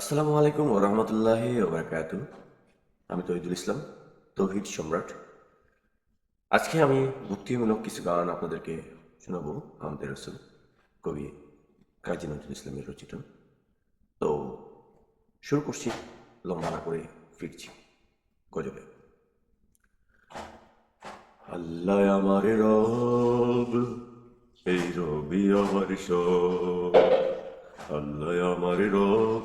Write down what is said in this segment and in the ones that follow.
আসসালামু আলাইকুম ও রহমতুল্লাহ ওবরাকাত আমি তহিদুল ইসলাম, তৌহিদ সম্রাট। আজকে আমি ভক্তিমূলক কিছু গান আপনাদেরকে শোনাবো, আমাদের রসুল কবি কাজী নজরুল ইসলামের রচিত। তো শুরু করছি, লম্বা না করে ফিরছি গজবে আল্লাহ আমার রব, এই রবি আমার সব। আল্লাহ আমার রব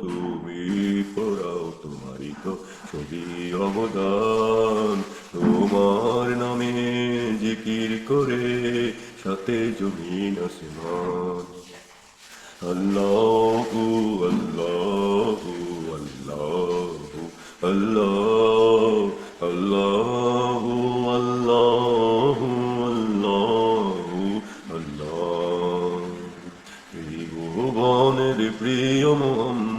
তুমি পড়াও তোমারই তো ছবি অবদান। তোমার নামে জিকির করে সাথে জমিন আসমান। আল্লাহু আল্লাহু আল্লাহু, আল্লাহ, আল্লাহু আল্লাহু আল্লাহু, আল্লাহ। ত্রিভুবনের প্রিয় মোহাম্মদ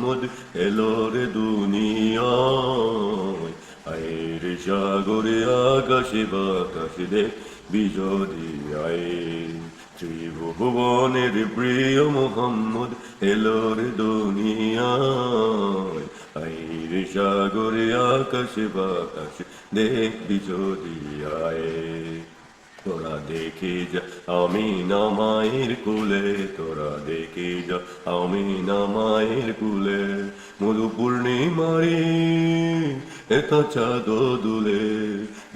এলোর দুনিয়ায় আয়ের সাগরে আকাশে বাতাসে দেখ বিজয় আয় ত্রিভুবনের প্রিয় মোহাম্মদ এলোর দুনিয়ায় আইর সাগরে আকাশে বাতাসে দেখ বিজয় তোরা দেখে যা, আমি না মায়ের কুলে। তোরা দেখে যা, আমি না মায়ের কুলে। মধু পূর্ণিমারে এত চাঁদ দুলে,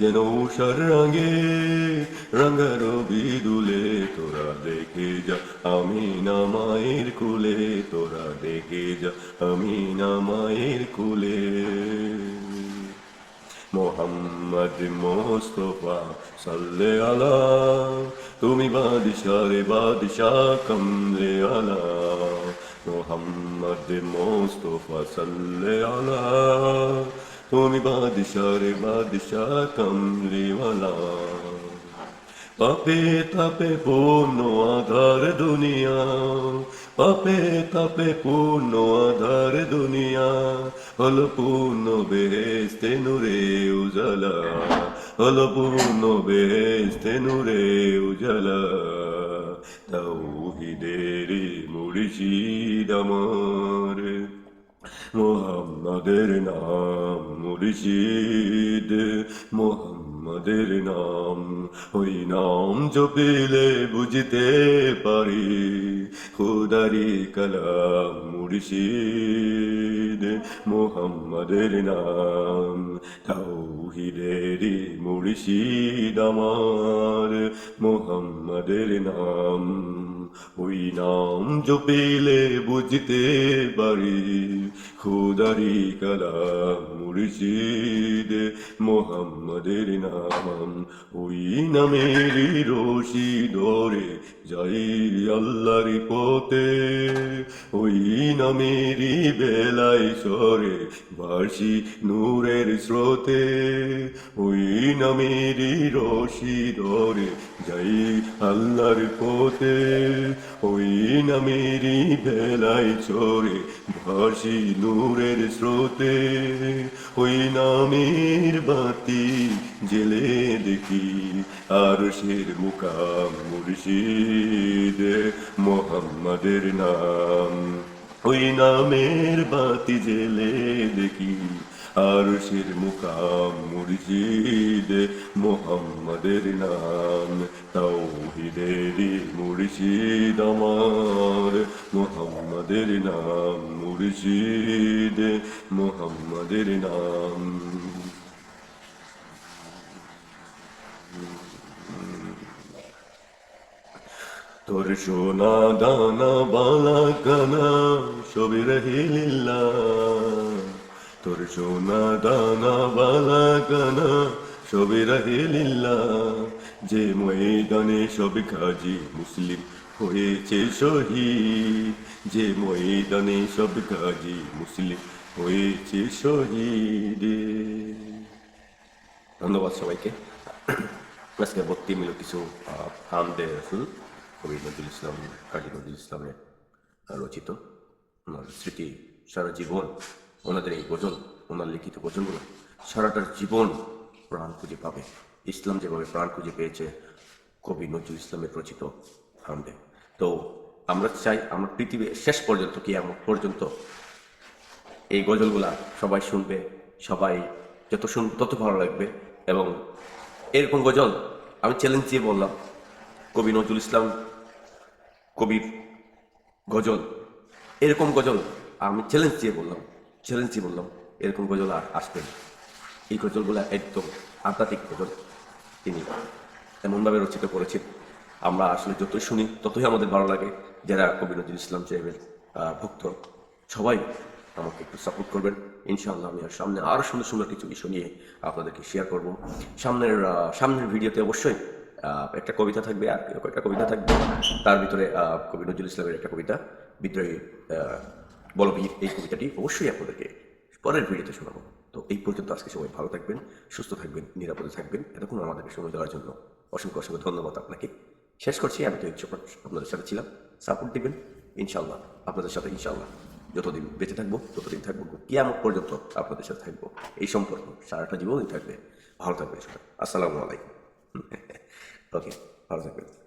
যেন উষার রাঙে রাঙ্গার বিদুলে তোরা দেখে যা, আমি না মায়ের কুলে। তোরা দেখে যা, আমি না মায়ের কুলে। মোহাম্মদ মোস্তফা সাল্লে আলা। তুমি বাদশাহ রে বাদশাহ, কমলে আলা। মোহাম্মদ মোস্তফা সাল্লে আলা। তুমি বাদশাহ রে বাদশাহ, কমলে আলা। পাপে তাপে পূর্ণ আধার দুনিয়া। পাপে তাপে পূর্ণ আধার দুনিয়া, হল পূর্ণ বেহেস্তে নুরে উজালা, হল পূর্ণ বেহেস্তে নুরে উজালা। তাও হিদের মুর্শিদ আমার। মোহাম্মদের নাম মুর্শিদ। মোহাম্মদের নাম, ওই নাম জপিলে বুঝতে পারি। খুদারি কালাম মুর্শিদ। মোহাম্মদের নাম, তাওহিদেরি মুর্শিদ আমার। মোহাম্মদের নাম ওই নাম জপিলে বুঝতে পারি। খুদারি কালাম মুর্শিদ মোহাম্মদের নাম ওই নামের রশি ধরে যাই আল্লাহর পথে। নামেরই বেলায় সরে ভাসি নূরের স্রোতে। ওই নামেরই রশি ধরে যাই আল্লাহর পথে। ওই নামেরই বেলায় সরে ভাসি নূরের স্রোতে। ওই নামের বাতি জেলে দেখি আর শের মুকাম মুর্শিদ মোহাম্মদের নাম। ওই নামের বাতি জেলে দেখি আর শির মুকাম মুর্শিদ, মোহাম্মদের নাম তৌহিদের মুর্শিদ আমার। মোহাম্মদের নাম মুর্শিদ, মোহাম্মদের নাম তোর সোনা দানা বালা কানা সবই রহিলিল্লা তোর সোনা দানা বালা কানা সবে রাহে লিল্লা যে ময়দানে সব কাজী মুসলিম হয়েছে শহীদ। যে ময়দানে সব গাজী মুসলিম হয়েছে শহীদ। ধন্যবাদ সবাইকে। আজকে ভক্তি মিল কিছু হামদে রসুল। কবি নজরুল ইসলাম কাজী নজরুল ইসলামের রচিত। ওনার স্মৃতি সারা জীবন, ওনাদের এই গজল, ওনার লিখিত গজলগুলো সারাটার জীবন প্রাণ খুঁজে পাবে। ইসলাম যেভাবে প্রাণ খুঁজে পেয়েছে, কবি নজরুল ইসলামের রচিত হামদে। তো আমরা চাই, আমরা পৃথিবীর শেষ পর্যন্ত কি এমন পর্যন্ত এই গজলগুলা সবাই শুনবে, সবাই যত শুন, তত ভালো লাগবে এবং এরকম গজল আমি চ্যালেঞ্জ দিয়ে বললাম। কবি নজরুল ইসলাম কবির গজল, এরকম গজল আমি চ্যালেঞ্জ দিয়ে বললাম চ্যালেঞ্জ দিয়ে বললাম, এরকম গজল আর আসবে না। এই গজলগুলো একদম আধ্যাত্মিক গজল। তিনি এমনভাবে রচিত করেছেন। আমরা আসলে যতই শুনি, ততই আমাদের ভালো লাগে। যারা কবি নজরুল ইসলাম সাহেবের ভক্ত, সবাই আমাকে একটু সাপোর্ট করবেন। ইনশাআল্লাহ আমি আর সামনে আরও সুন্দর সুন্দর কিছু বিষয় নিয়ে আপনাদেরকে শেয়ার করব। সামনের সামনের ভিডিওতে অবশ্যই একটা কবিতা থাকবে আর কয়েকটা কবিতা থাকবে। তার ভিতরে কবি নজরুল ইসলামের একটা কবিতা। বিদ্রোহী বলবীর এই কবিতাটি অবশ্যই আপনাদেরকে পরের ভিডিওতে শোনাবো। তো এই পর্যন্ত আজকে সবাই ভালো থাকবেন, সুস্থ থাকবেন, নিরাপদে থাকবেন। এতক্ষণ আমাদেরকে সময় দেওয়ার জন্য অসংখ্য অসংখ্য ধন্যবাদ আপনাকে। শেষ করছি, আমি তো আপনাদের সাথে ছিলাম। সাপোর্ট দিবেন ইনশাল্লাহ আপনাদের সাথে ইনশাল্লাহ যতদিন বেঁচে থাকব, ততদিন থাকব, কিয়ামত পর্যন্ত আপনাদের সাথে থাকব। এই সম্পর্ক সারাটা জীবনই থাকবে। ভালো সবাই। আসসালামু আলাইকুম। ওকে ভালো থাকবেন